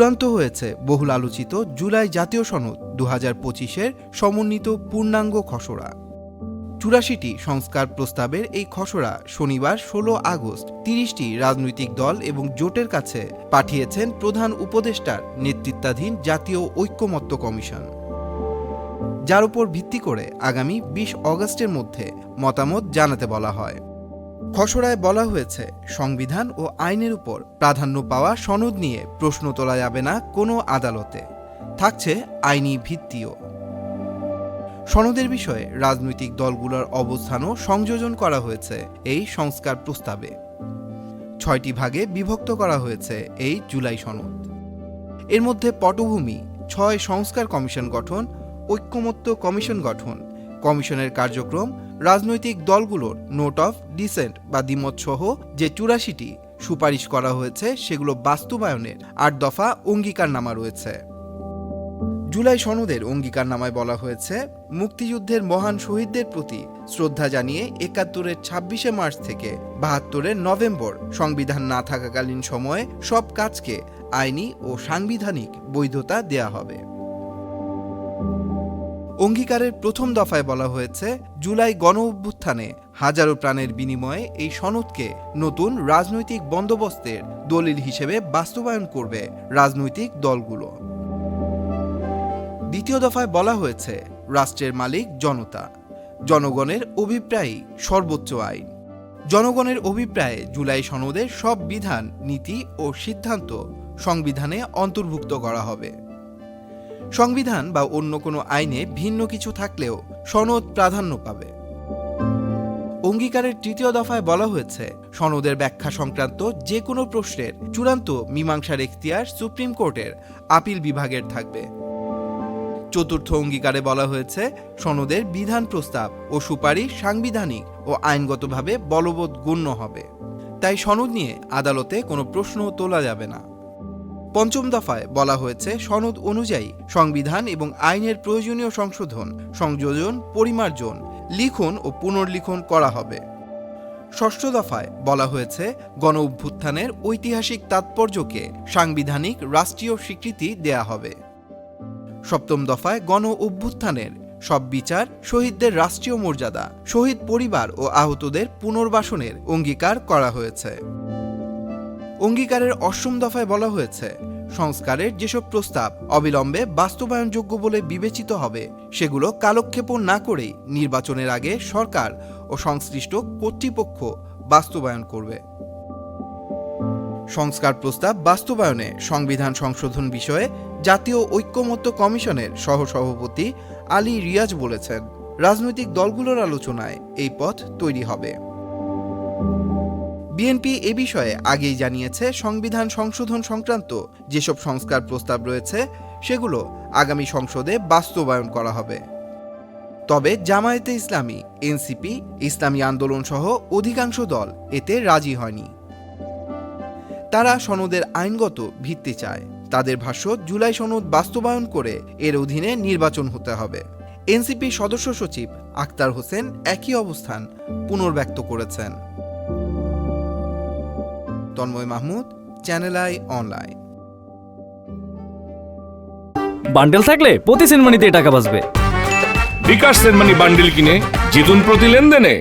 চূড়ান্ত হয়েছে বহুল আলোচিত জুলাই জাতীয় সনদ দু হাজার পঁচিশের সমন্বিত পূর্ণাঙ্গ খসড়া। চুরাশিটি সংস্কার প্রস্তাবের এই খসড়া শনিবার ষোলো আগস্ট তিরিশটি রাজনৈতিক দল এবং জোটের কাছে পাঠিয়েছেন প্রধান উপদেষ্টার নেতৃত্বাধীন জাতীয় ঐক্যমত্য কমিশন। যার উপর ভিত্তি করে আগামী বিশ অগস্টের মধ্যে মতামত জানাতে বলা হয়। খসড়ায় বলা হয়েছে, সংবিধান ও আইনের উপর প্রাধান্য পাওয়া সনদ নিয়ে প্রশ্ন তোলা যাবে না কোনো আদালতে। থাকছে আইনি ভিত্তিও। সনদের বিষয়ে রাজনৈতিক দলগুলোর অবস্থানও সংযোজন করা হয়েছে এই সংস্কার প্রস্তাবে। ছয়টি ভাগে বিভক্ত করা হয়েছে এই জুলাই সনদ। এর মধ্যে পটভূমি, ছয় সংস্কার কমিশন গঠন, ঐক্যমত্য কমিশন গঠন, কমিশনের কার্যক্রম রাজনৈতিক দলগুলোর নোট অফ ডিসেন্ট বা দ্বিমত সহ যে চুরাশিটি সুপারিশ করা হয়েছে সেগুলো বাস্তবায়নের আট দফা অঙ্গীকারনামা রয়েছে। জুলাই সনদের অঙ্গীকারনামায় বলা হয়েছে, মুক্তিযুদ্ধের মহান শহীদদের প্রতি শ্রদ্ধা জানিয়ে একাত্তরের ছাব্বিশে মার্চ থেকে বাহাত্তরের নভেম্বর সংবিধান না থাকাকালীন সময়ে সব কাজকে আইনি ও সাংবিধানিক বৈধতা দেয়া হবে। অঙ্গীকারের প্রথম দফায় বলা হয়েছে, জুলাই গণ অভ্যুত্থানে হাজারো প্রাণের বিনিময়ে এই সনদকে নতুন রাজনৈতিক বন্দোবস্তের দলিল হিসেবে বাস্তবায়ন করবে রাজনৈতিক দলগুলো। দ্বিতীয় দফায় বলা হয়েছে, রাষ্ট্রের মালিক জনতা, জনগণের অভিপ্রায়ই সর্বোচ্চ আইন। জনগণের অভিপ্রায়ে জুলাই সনদের সব বিধান, নীতি ও সিদ্ধান্ত সংবিধানে অন্তর্ভুক্ত করা হবে। সংবিধান বা অন্য কোনো আইনে ভিন্ন কিছু থাকলেও সনদ প্রাধান্য পাবে। অঙ্গীকারের তৃতীয় দফায় বলা হয়েছে, সনদের ব্যাখ্যা সংক্রান্ত যে কোনো প্রশ্নের চূড়ান্ত মীমাংসার এখতিয়ার সুপ্রিম কোর্টের আপিল বিভাগের থাকবে। চতুর্থ অঙ্গীকারে বলা হয়েছে, সনদের বিধান প্রস্তাব ও সুপারিশ সাংবিধানিক ও আইনগতভাবে বলবৎ গণ্য হবে। তাই সনদ নিয়ে আদালতে কোনো প্রশ্ন তোলা যাবে না। পঞ্চম দফায় বলা হয়েছে, সনদ অনুযায়ী সংবিধান এবং আইনের প্রয়োজনীয় সংশোধন, সংযোজন, পরিমার্জন, লিখন ও পুনর্লিখন করা হবে। ষষ্ঠ দফায় বলা হয়েছে, গণ অভ্যুত্থানের ঐতিহাসিক তাৎপর্যকে সাংবিধানিক রাষ্ট্রীয় স্বীকৃতি দেয়া হবে। সপ্তম দফায় গণ অভ্যুত্থানের, সব বিচার শহীদদের রাষ্ট্রীয় মর্যাদা, শহীদ পরিবার ও আহতদের পুনর্বাসনের অঙ্গীকার করা হয়েছে। অঙ্গীকারের অষ্টম দফায় বলা হয়েছে, সংস্কারের যেসব প্রস্তাব অবিলম্বে বাস্তবায়নযোগ্য বলে বিবেচিত হবে, সেগুলো কালক্ষেপণ না করেই নির্বাচনের আগে সরকার ও সংশ্লিষ্ট কর্তৃপক্ষ বাস্তবায়ন করবে। সংস্কার প্রস্তাব বাস্তবায়নে সংবিধান সংশোধন বিষয়ে জাতীয় ঐক্যমত্য কমিশনের সহসভাপতি আলী রিয়াজ বলেছেন, রাজনৈতিক দলগুলোর আলোচনায় এই পথ তৈরি হবে। বিএনপি এ বিষয়ে আগেই জানিয়েছে সংবিধান সংশোধন সংক্রান্ত যেসব সংস্কার প্রস্তাব রয়েছে, সেগুলো আগামী সংসদে বাস্তবায়ন করা হবে। তবে জামায়াতে ইসলামী, এনসিপি, ইসলামী আন্দোলন সহ অধিকাংশ দল এতে রাজি হয়নি। তারা সনদের আইনগত ভিত্তি চায়। তাদের ভাষ্য, জুলাই সনদ বাস্তবায়ন করে এর অধীনে নির্বাচন হতে হবে। এনসিপি সদস্য সচিব আক্তার হোসেন একই অবস্থান পুনর্ব্যক্ত করেছেন। Tanmoy Mahmud channel I online. Bundle থাকলে প্রতি সেনমানিতে টাকা বাঁচবে। বিকাশ সেনমানি বান্ডেল কিনে জিতুন প্রতি লেনদেনে।